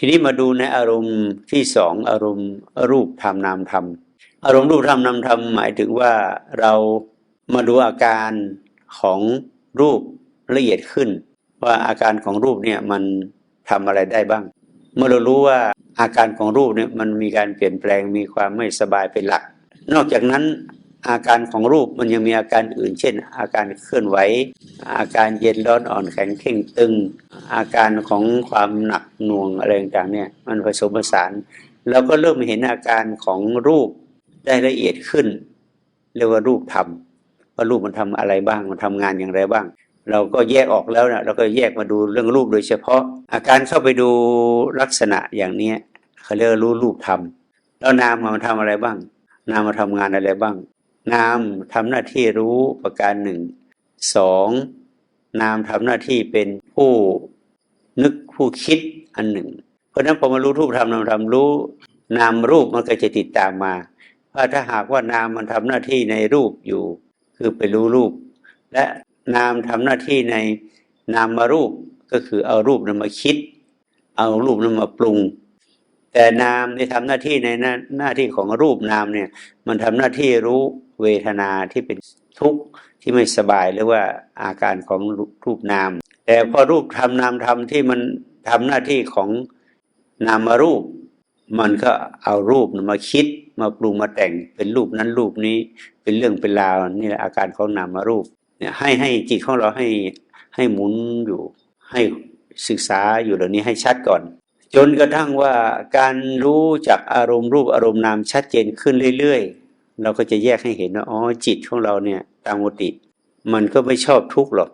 ทีนี้มาดูในอารมณ์ที่สองอารมณ์รูปธรรมนามธรรม อารมณ์รูปธรรมนามธรรมหมายถึงว่าเรามาดูอาการของรูปละเอียดขึ้น ว่าอาการของรูปเนี่ยมันทำอะไรได้บ้าง เมื่อเรารู้ว่าอาการของรูปเนี่ยมันมีการเปลี่ยนแปลงมีความไม่สบายเป็นหลัก นอกจากนั้น อาการของรูปมันยังมีอาการอื่น เช่น อาการเคลื่อนไหว อาการเย็นร้อนอ่อนแข็งเข่งตึง อาการของความหนักหน่วงอะไรต่างเนี่ยมันผสมผสานเราก็เริ่มเห็นอาการของรูปได้ละเอียดขึ้น เรียกว่ารูปธรรมว่ารูปมันทำอะไรบ้างมันทำงานอย่างไรบ้าง เราก็แยกออกแล้วนะเราก็แยกมาดูเรื่องรูปโดยเฉพาะ อาการเข้าไปดูลักษณะอย่างเนี้ยเขาเรียกว่ารู้รูปธรรมแล้วนามมันทำอะไรบ้างนามมาทำงานอะไรบ้าง นามทำหน้าที่รู้ประการหนึ่งสองนามทำหน้าที่เป็นผู้นึกผู้คิดอันหนึ่ง เพราะฉะนั้นพอมารู้รูปธรรมนามธรรมรู้ นามรูปมันก็จะติดตามมาว่าถ้าหากว่านามมันทำหน้าที่ในรูปอยู่ คือไปรู้รูป และนามทำหน้าที่ในนามมารูปก็คือเอารูปนั้นมาคิด เอารูปนั้นมาปรุง แต่นามในทำหน้าที่ในหน้าหน้าที่ของรูปนามเนี่ย มันทำหน้าที่รู้เวทนาที่เป็นทุกข์ที่ไม่สบายหรือว่าอาการของรูปนาม แต่พอรูปทำนามทำที่มันทำหน้าที่ของนามารูป มันก็เอารูปมาคิดมาปรุงมาแต่งเป็นรูปนั้นรูปนี้เป็นเรื่องเป็นราวนี่แหละอาการของนามารูปเนี่ยให้ให้จิตของเราให้ให้หมุนอยู่ให้ศึกษาอยู่เหล่านี้ให้ชัดก่อน จนกระทั่งว่าการรู้จากอารมณ์รูปอารมณ์นามชัดเจนขึ้นเรื่อยๆ เราก็จะแยกให้เห็นว่าอ๋อจิตของเราเนี่ยตามปกติ มันก็ไม่ชอบทุกข์หรอก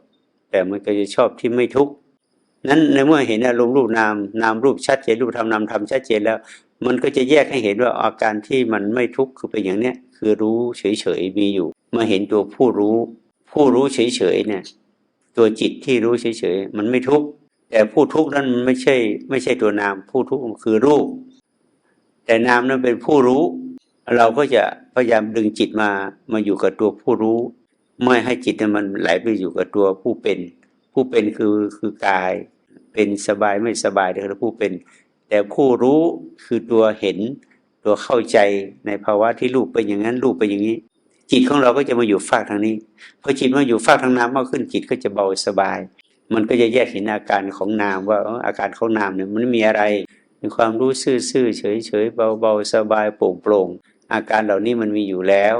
แต่มันก็จะชอบที่ไม่ทุกข์นั้นในเมื่อเห็นอารมณ์รูปนามนามรูปชัดเจนรูปธรรมนามธรรมชัดเจนแล้ว มันก็จะแยกให้เห็นว่าอาการที่มันไม่ทุกข์คือเป็นอย่างเนี้ยคือรู้เฉยๆมีอยู่มื่อเห็นตัวผู้รู้ ผู้รู้เฉยๆเนี่ย ตัวจิตที่รู้เฉยๆมันไม่ทุกข์ แต่ผู้ทุกข์นั้นไม่ใช่ ไม่ใช่ตัวนาม ผู้ทุกข์มันคือรูป แต่นามนั้นเป็นผู้รู้ เราก็จะพยายามดึงจิตมามาอยู่กับตัวผู้รู้ ไม่ให้จิตนั้นมันไหลไปอยู่กับตัวผู้เป็น ผู้เป็นคือคือกาย เป็นสบายไม่สบายเดี๋ยวผู้เป็น แต่ผู้รู้คือตัวเห็น ตัวเข้าใจในภาวะที่รูปเป็นอย่างนั้นรูปเป็นอย่างนี้ จิตของเราก็จะมาอยู่ฝากทางนี้พอจิตมาอยู่ฝากทางน้ำมากขึ้นจิตก็จะเบาสบาย มันก็จะแยกเห็นอาการของนามว่าอาการของนามเนี่ยมันมีอะไรมีความรู้ซื่อๆเฉยๆเบาๆสบายโปร่งโปร่งอาการเหล่านี้มันมีอยู่แล้ว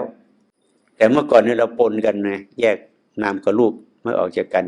แต่เมื่อก่อนเนี่ยเราปนกันนะแยกนามกับรูปไม่ออกจากกัน